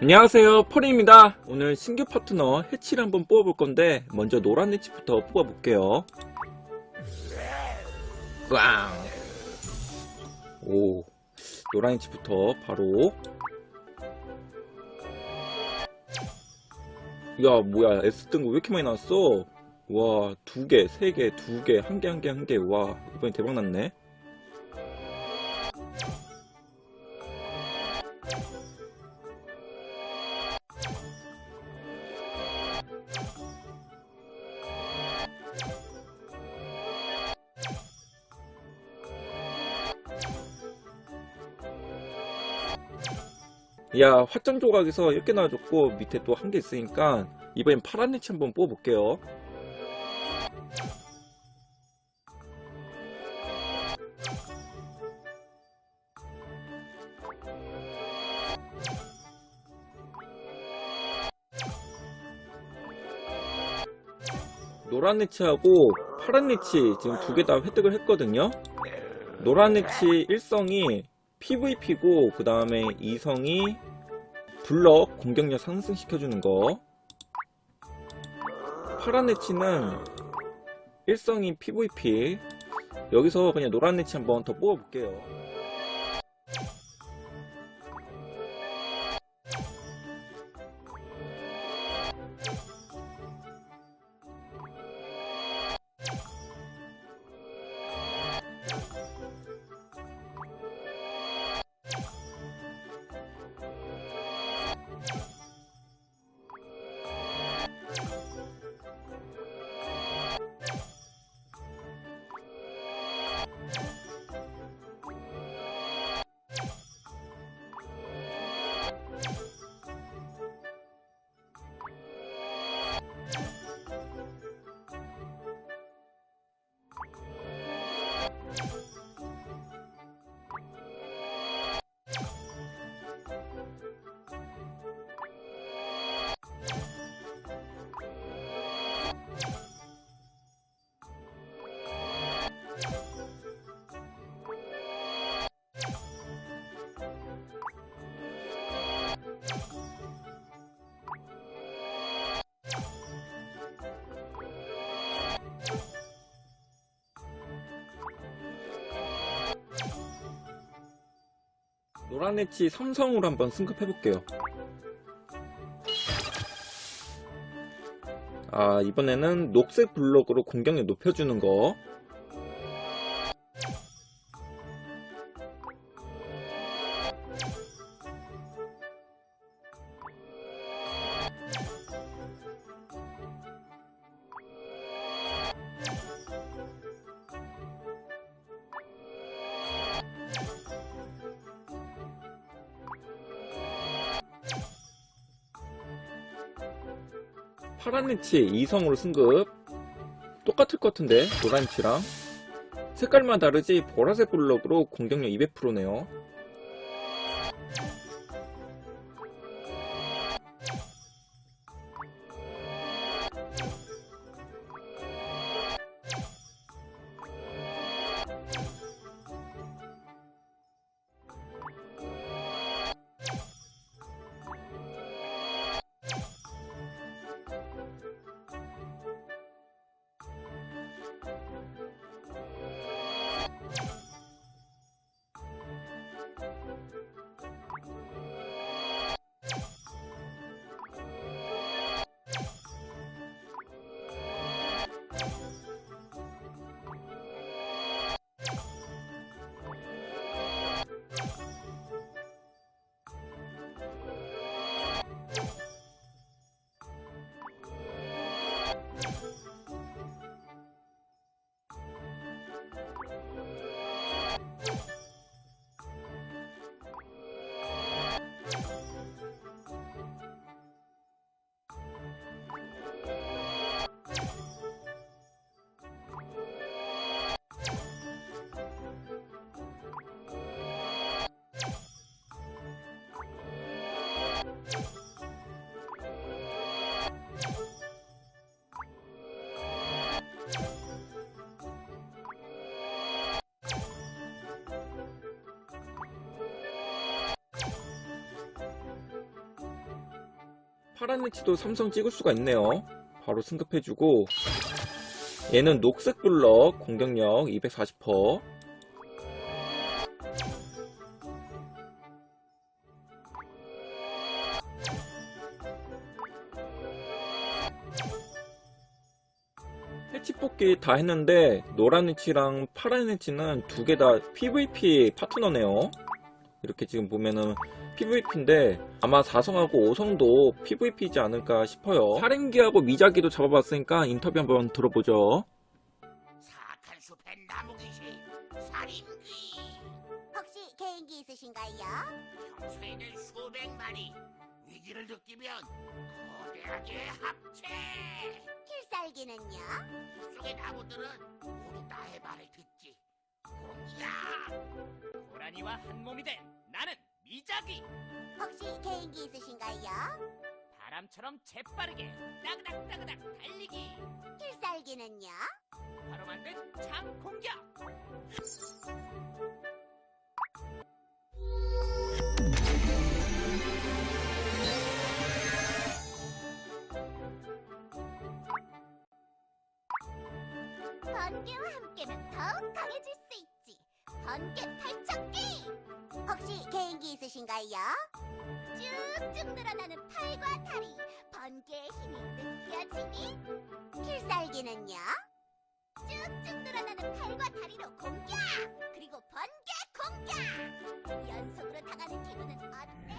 안녕하세요. 펄입니다. 오늘 신규 파트너 해치를 한번 뽑아볼 건데 먼저 노란 해치부터 뽑아볼게요. 꽝! 오 노란 해치부터 바로. 야 뭐야 S 등급 왜 이렇게 많이 나왔어? 와 두 개, 세 개, 두 개, 한 개, 한 개, 한 개. 와 이번엔 대박 났네 야 확장 조각에서 이렇게 나와줬고 밑에 또 한 개 있으니까 이번엔 파란 해치 한번 뽑아볼게요 노란 네치하고 파란 네치 지금 두 개 다 획득을 했거든요. 노란 네치 1성이 PVP고 그 다음에 2성이 블럭 공격력 상승시켜주는 거. 파란 네치는 1성이 PVP. 여기서 그냥 노란 네치 한번 더 뽑아볼게요. 노란 엣지 삼성으로 한번 승급해볼게요. 아, 이번에는 녹색 블록으로 공격력 높여주는 거. 파란 엣지 2성으로 승급. 똑같을 것 같은데, 노란 엣지랑. 색깔만 다르지, 보라색 블록으로 공격력 200%네요. 파란 리치도 삼성 찍을 수가 있네요. 바로 승급해주고 얘는 녹색 블럭 공격력 240%. 해치 뽑기 다 했는데 노란 해치랑 파란 해치는 두 개 다 PVP 파트너네요. 이렇게 지금 보면은 PVP인데 아마 4성하고 5성도 PVP이지 않을까 싶어요. 사랭기하고 미자기도 잡아봤으니까 인터뷰 한번 들어보죠. 사악한 숲의 나무귀신 살인귀 혹시 개인기 있으신가요? 평소에는 수백 마리 위기를 느끼면 거대하게 합체 필살기는요? 속의 나무들은 모두 나의 말을 듣지 공기야 고라니와 한 몸이 된 나는 미자기 혹시 개인기 있으신가요? 바람처럼 재빠르게 따그닥따그닥 달리기 필살기는요? 바로 만든 창 공격 번개와 함께는 더욱 강해질 수 있지. 번개 탈척기! 혹시 개인기 있으신가요? 쭉쭉 늘어나는 팔과 다리, 번개의 힘이 느껴지니? 필살기는요? 쭉쭉 늘어나는 팔과 다리로 공격! 그리고 번개 공격! 연속으로 당하는 기분은 어때?